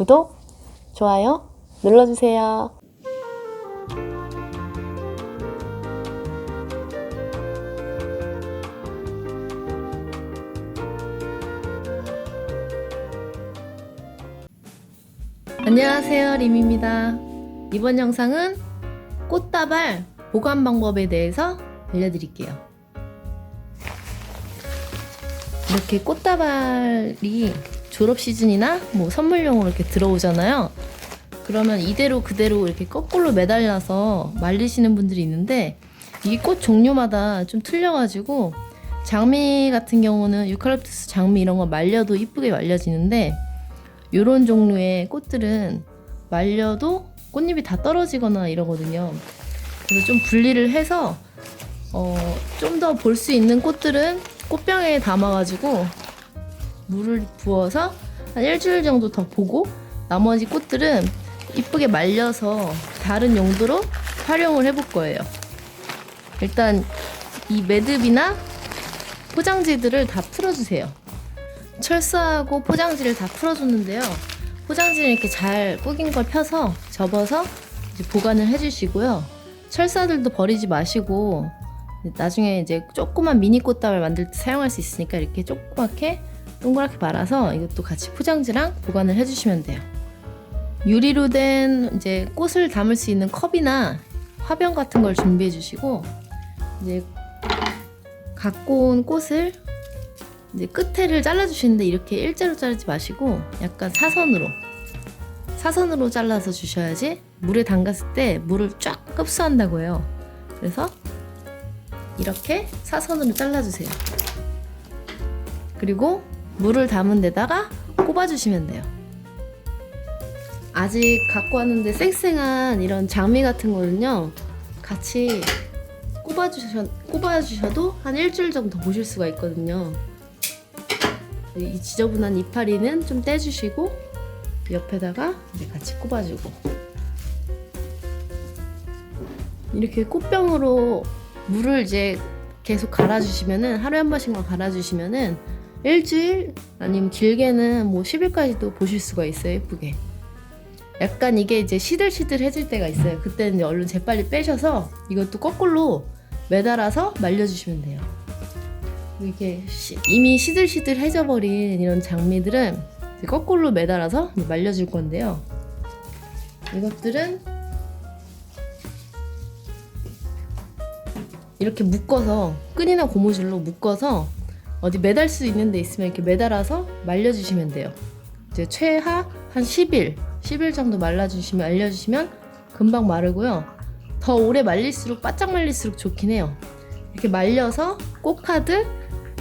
구독, 좋아요 눌러주세요. 안녕하세요 림입니다 이번 영상은 꽃다발 보관 방법에 대해서 알려드릴게요 이렇게 꽃다발이 졸업 시즌이나 뭐 선물용으로 이렇게 들어오잖아요 그러면 이대로 그대로 이렇게 거꾸로 매달려서 말리시는 분들이 있는데 이꽃 종류마다 좀 틀려가지고 장미 같은 경우는 유칼립투스 장미 이런 거 말려도 이쁘게 말려지는데 이런 종류의 꽃들은 말려도 꽃잎이 다 떨어지거나 이러거든요. 그래서 좀 분리를 해서 어, 좀 더 볼 수 있는 꽃들은 꽃병에 담아가지고 물을 부어서 한 일주일 정도 더 보고 나머지 꽃들은 이쁘게 말려서 다른 용도로 활용을 해볼 거예요. 일단 이 매듭이나 포장지들을 다 풀어주세요. 철사하고 포장지를 다 풀어줬는데요. 포장지를 이렇게 잘 꾸긴 걸 펴서 접어서 보관을 해주시고요. 철사들도 버리지 마시고 나중에 이제 조그만 미니 꽃다발 만들 때 사용할 수 있으니까 이렇게 조그맣게 동그랗게 말아서 이것도 같이 포장지랑 보관을 해주시면 돼요. 유리로 된 이제 꽃을 담을 수 있는 컵이나 화병 같은 걸 준비해 주시고 이제 갖고 온 꽃을 이제 끝에를 잘라주시는데 이렇게 일자로 자르지 마시고 약간 사선으로 사선으로 잘라서 주셔야지 물에 담갔을 때 물을 쫙 흡수한다고 해요. 그래서 이렇게 사선으로 잘라주세요. 그리고 물을 담은 데다가 꼽아주시면 돼요. 아직 갖고 왔는데 쌩쌩한 이런 장미 같은 거는요, 같이 꼽아주셔, 꼽아주셔도 한 일주일 정도 보실 수가 있거든요. 이 지저분한 이파리는 좀 떼주시고 옆에다가 이제 같이 꼽아주고 이렇게 꽃병으로 물을 이제 계속 갈아주시면은 하루에 한 번씩만 갈아주시면은 일주일? 아니면 길게는 뭐 10일까지도 보실 수가 있어요 예쁘게. 약간 이게 이제 시들시들해질 때가 있어요. 그때는 이제 얼른 재빨리 빼셔서 이것도 거꾸로 매달아서 말려주시면 돼요. 이게 시- 이미 시들시들해져 버린 이런 장미들은 거꾸로 매달아서 말려줄 건데요. 이것들은 이렇게 묶어서 끈이나 고무줄로 묶어서 어디 매달 수 있는 데 있으면 이렇게 매달아서 말려주시면 돼요. 이제 최하 한 10일, 10일 정도 말라주시면 알려주시면 금방 마르고요. 더 오래 말릴수록 바짝 말릴수록 좋긴 해요. 이렇게 말려서 꽃카드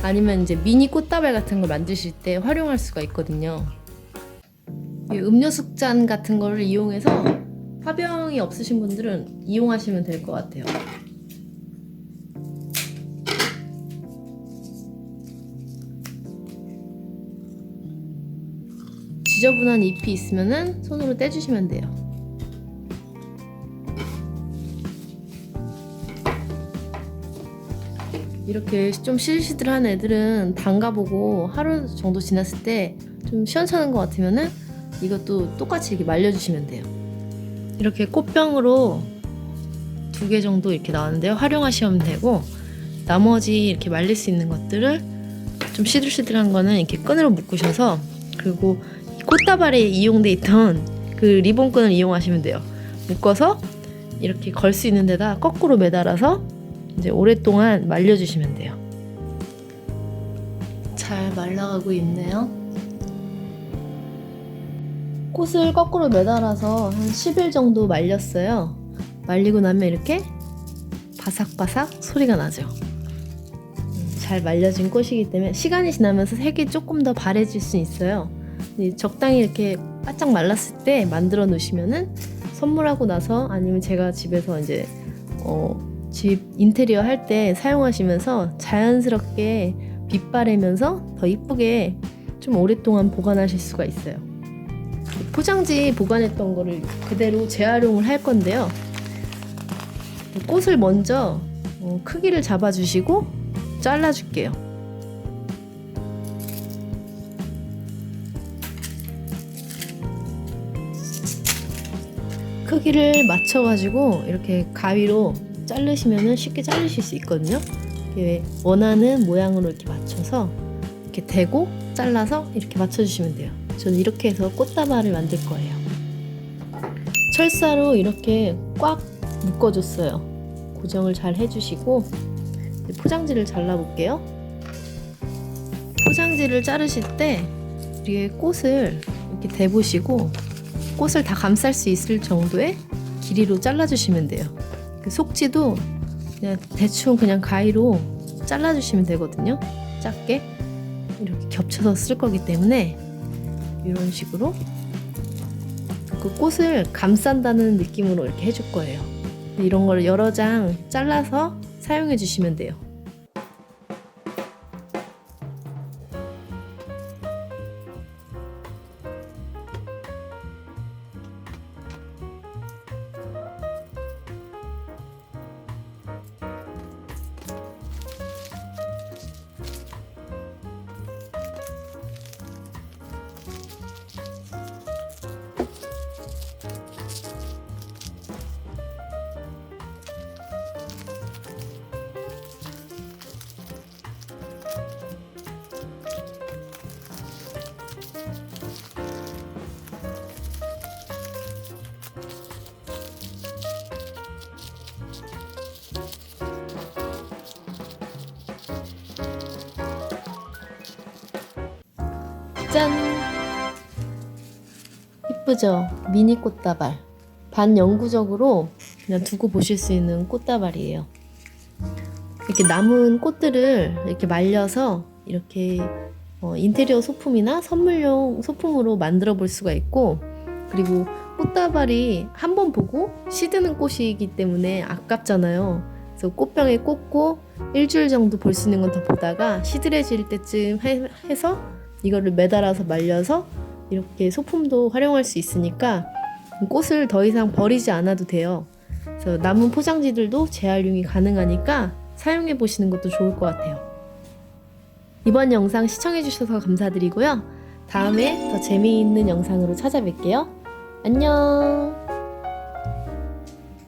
아니면 이제 미니 꽃다발 같은 걸 만드실 때 활용할 수가 있거든요. 이 음료수 잔 같은 거를 이용해서 화병이 없으신 분들은 이용하시면 될 것 같아요. 지저분한 잎이 있으면은 손으로 떼주시면 돼요. 이렇게 좀 시들시들한 애들은 담가보고 하루 정도 지났을 때 좀 시원찮은 것 같으면은 이것도 똑같이 이렇게 말려주시면 돼요. 이렇게 꽃병으로 두 개 정도 이렇게 나왔는데요. 활용하시면 되고 나머지 이렇게 말릴 수 있는 것들을 좀 시들시들한 거는 이렇게 끈으로 묶으셔서 그리고 이 꽃다발에 이용돼 있던 그 리본끈을 이용하시면 돼요. 묶어서 이렇게 걸 수 있는 데다 거꾸로 매달아서 이제 오랫동안 말려주시면 돼요. 잘 말라가고 있네요. 꽃을 거꾸로 매달아서 한 10일 정도 말렸어요. 말리고 나면 이렇게 바삭바삭 소리가 나죠. 음, 잘 말려진 꽃이기 때문에 시간이 지나면서 색이 조금 더 바래질 수 있어요. 적당히 이렇게 바짝 말랐을 때 만들어 놓으시면은 선물하고 나서 아니면 제가 집에서 이제 어, 집 인테리어 할 때 사용하시면서 자연스럽게 빛바래면서 더 이쁘게 좀 오랫동안 보관하실 수가 있어요. 포장지 보관했던 거를 그대로 재활용을 할 건데요. 꽃을 먼저 어, 크기를 잡아주시고 잘라줄게요. 크기를 맞춰가지고 이렇게 가위로 자르시면 쉽게 자르실 수 있거든요. 원하는 모양으로 이렇게 맞춰서 이렇게 대고 잘라서 이렇게 맞춰주시면 돼요. 저는 이렇게 해서 꽃다발을 만들 거예요. 철사로 이렇게 꽉 묶어줬어요. 고정을 잘 해주시고 포장지를 잘라볼게요. 포장지를 자르실 때 이렇게 꽃을 이렇게 대보시고 꽃을 다 감쌀 수 있을 정도의 길이로 잘라주시면 돼요. 그 속지도 그냥 대충 그냥 가위로 잘라주시면 되거든요. 작게 이렇게 겹쳐서 쓸 거기 때문에 이런 식으로 그 꽃을 감싼다는 느낌으로 이렇게 해줄 거예요. 이런 걸 여러 장 잘라서 사용해 주시면 돼요. 짠! 이쁘죠? 미니 꽃다발. 반영구적으로 그냥 두고 보실 수 있는 꽃다발이에요. 이렇게 남은 꽃들을 이렇게 말려서 이렇게 어, 인테리어 소품이나 선물용 소품으로 만들어 볼 수가 있고 그리고 꽃다발이 한 번 보고 시드는 꽃이기 때문에 아깝잖아요. 그래서 꽃병에 꽂고 일주일 정도 볼 수 있는 건 더 보다가 시들해질 때쯤 해, 해서 이거를 매달아서 말려서 이렇게 소품도 활용할 수 있으니까 꽃을 더 이상 버리지 않아도 돼요. 그래서 남은 포장지들도 재활용이 가능하니까 사용해 보시는 것도 좋을 것 같아요. 이번 영상 시청해 주셔서 감사드리고요. 다음에 더 재미있는 영상으로 찾아뵐게요. 안녕!